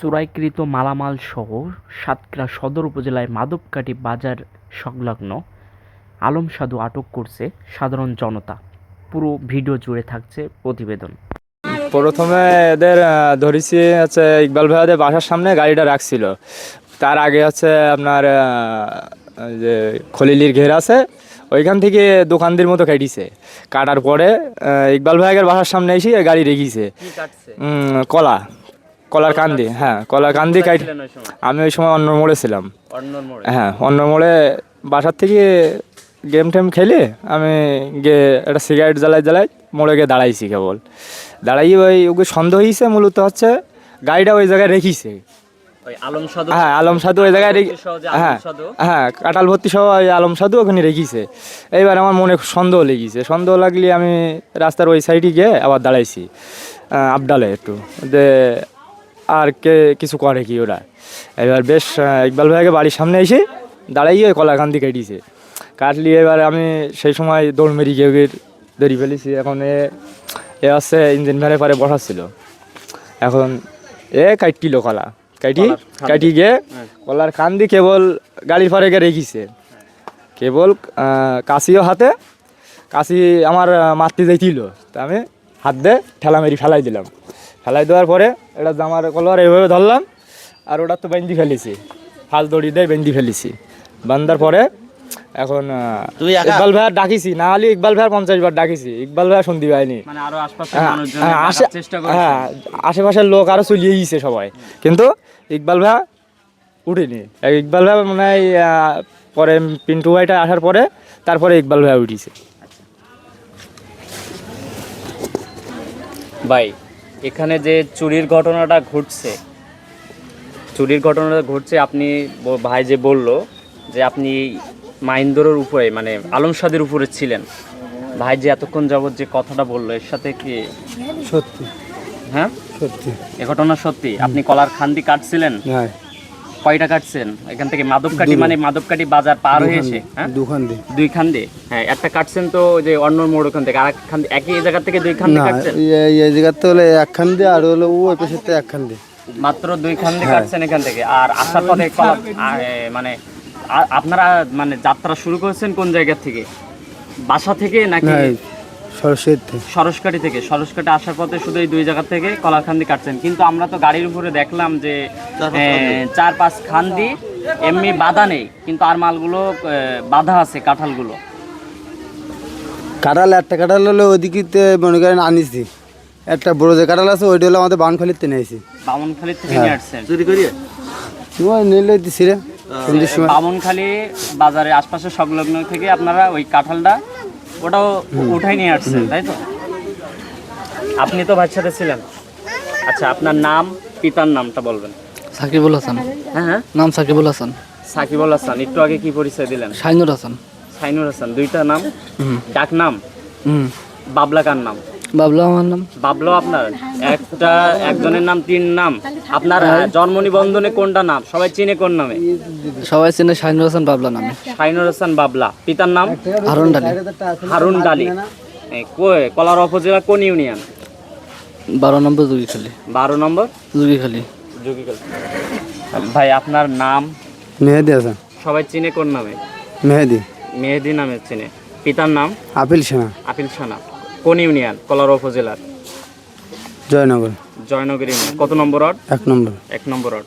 চোরাইকৃত মালামাল সহ সাতক্ষীরা সদর উপজেলায় মাধবকাঠি বাজার সংলগ্ন আলম সাধু আটক করছে সাধারণ জনতা। পুরো ভিডিও জুড়ে থাকছে প্রতিবেদন। প্রথমে এদের ধরেছি হচ্ছে ইকবাল ভাইয়াদের বাসার সামনে গাড়িটা রাখছিল। তার আগে হচ্ছে আপনার যে খলিলির ঘের আছে ওইখান থেকে দোকানদের মতো কেটেছে। কাটার পরে ইকবাল ভাইয়ের বাসার সামনে এসে গাড়ি রেখেছে। কলা। কলার কান্দি হ্যাঁ কলার কান্দি কাট আমি ওই সময় অন্য মোড়ে ছিলাম হ্যাঁ অন্য মোড়ে বাসার থেকে গেম টেম খেলে আমি গিয়ে একটা সিগারেট জ্বালাই জ্বালাই মোড়ে গিয়ে দাঁড়াইছি কেবল। দাঁড়াই ওই ওকে সন্দেহ হয়েছে মূলত হচ্ছে গাড়িটা ওই জায়গায় রেখেছে। আলম সাধু? হ্যাঁ আলম সাধু ওই জায়গায় হ্যাঁ হ্যাঁ কাটাল ভর্তি সহ ওই আলম সাধু ওখানে রেখেছে। এইবার আমার মনে সন্দেহ লেগেছে। সন্দেহ লাগলে আমি রাস্তার ওই সাইডে গিয়ে আবার দাঁড়াইছি আহ, আবডালে একটু। যে আর কে কিছু করে কি ওরা? এবার বেশ ইকবাল ভাইকে বাড়ির সামনে এসে দাঁড়াইয়ে কলাকান্দি কেটেছে। কাটলি এবার আমি সেই সময় দৌড় মেরি গিয়ে দড়ি ফেলেছি। এখন এ এ হচ্ছে ইঞ্জিন ভ্যানে পারে বসাচ্ছিল। এখন এ কাটিল কলা। কাটি কাটি গিয়ে কলার কান্দি কেবল গাড়ির পরে গিয়ে রেখেছে। কেবল কাশিও হাতে কাশি আমার মারতে যাইছিল তা আমি হাত দিয়ে ঠেলা মেরি ফেলাই দিলাম। ফেলাই দেওয়ার পরে এটা জামার কলার এইভাবে ধরলাম আর ওটা তো বেঁধি ফেলেছি। ফাল দড়ি দিয়ে বেঁধি ফেলেছি। বান্ধার পরে এখন ইকবাল ভাইয়ার ডাকিছি না হলে ইকবাল ভাইয়ার পঞ্চাশ বার ডাকিছি ইকবাল ভাইয়া শুনতে পাইনি মানে হ্যাঁ, হ্যাঁ, হ্যাঁ আশেপাশের লোক আরও চলিয়ে গিয়েছে সবাই। কিন্তু ইকবাল ভাই উঠেনি। ইকবাল ভাই মনে হয় পরে পিন্টু ভাইটা আসার পরে তারপরে ইকবাল ভাই উঠেছে। ভাই এখানে যে চুরির ঘটনাটা ঘটছে চুরির ঘটনাটা ঘটছে আপনি ভাই যে বলল যে আপনি মাইন্দরের উপরে মানে আলম সাদের উপরে ছিলেন। ভাই যে এতক্ষণ যাবৎ যে কথাটা বলল এর সাথে কি সত্যি। হ্যাঁ? সত্যি। এ ঘটনা সত্যি? আপনি কলার খান্দি কাটছিলেন? হ্যাঁ কয়টা কাটছেন? এখান থেকে মাধবকাঠি মানে মাধবকাঠি বাজার পার হয়েছে হ্যাঁ? দুখান দিয়ে। দুই খান্দে হ্যাঁ একটা কাটছেন তো যে অন্য মোড় ওখান থেকে আর এক খান একই জায়গা থেকে দুই খান্দে না কাটছেন? এই- এই জায়গাতে হলে একখান দিয়ে আর হলো ওই পাশেতে একখান দিয়ে। মাত্র দুই খান্দে কাটছেন এখান থেকে। আর আসার পথে মানে আপনারা মানে যাত্রা শুরু করেছেন কোন জায়গা থেকে? বাসা থেকে নাকি এই সরস্বতী। সরসকাটি থেকে। সরসকাটি আসার পথে শুধু এই দুই জায়গা থেকে কলার খান্দি কাটছেন। কিন্তু আমরা তো গাড়ির উপরে দেখলাম যে চার পাঁচ খান্দি। এমনি বাধা নেই। কিন্তু আর মালগুলো বাধা আছে কাঁঠালগুলো। কাঁঠাল একটা কাঁঠাল হলো ওদিকে মনে করেন আনিছি। একটা বড় যে কাঁঠাল আছে ওইটা হলো আমাদের বানখালিতে নিয়েছি বামনখালী থেকে নিয়ে আসছেন? ওই নিলে দিছি রে। সন্ধ্যের বাজারে আশপাশে সংলগ্ন থেকে আপনারা ওই কাঁঠালটা ওটাও উঠাই নিয়ে আসছেন তাই তো? আপনি তো ভাইয়ের সাথে ছিলেন। আচ্ছা আপনার নাম পিতার নামটা বলবেন। সাকিবুল হাসান। হ্যাঁ হ্যাঁ। নাম সাকিবুল হাসান। সাকিবুল হাসান একটু আগে কি পরিচয় দিলেন? সাইনুর হাসান। সাইনুর হাসান দুইটা নাম? ডাক নাম হুম। বাবলা কার নাম? বাবলা আমার নাম। বাবলা আপনার? একটা একজনের নাম তিন নাম। আপনার জন্ম নিবন্ধনে কোনটা নাম? সবাই চিনে কোন নামে? সবাই চেনে শাহিনুর হাসান বাবলা নামে। সাইনুর হাসান বাবলা। পিতার নাম? হারুন ডালি। হারুন ডালি। কলার উপজেলা কোন ইউনিয়ন? বারো নম্বর জুগিখালি। বারো নম্বর? জুগিখালি। ভাই আপনার নাম? মেহেদি হাসান। সবাই চিনে কোন নামে? মেহেদি। মেহেদি নামে চিনে। পিতার নাম? আপিল সেনা। আপিল সানা। কোন ইউনিয়ন? কলার উপজেলার জয়নগর। জয়নগরী কত নম্বর ওয়ার্ড? এক নম্বর। এক নম্বর ওয়ার্ড।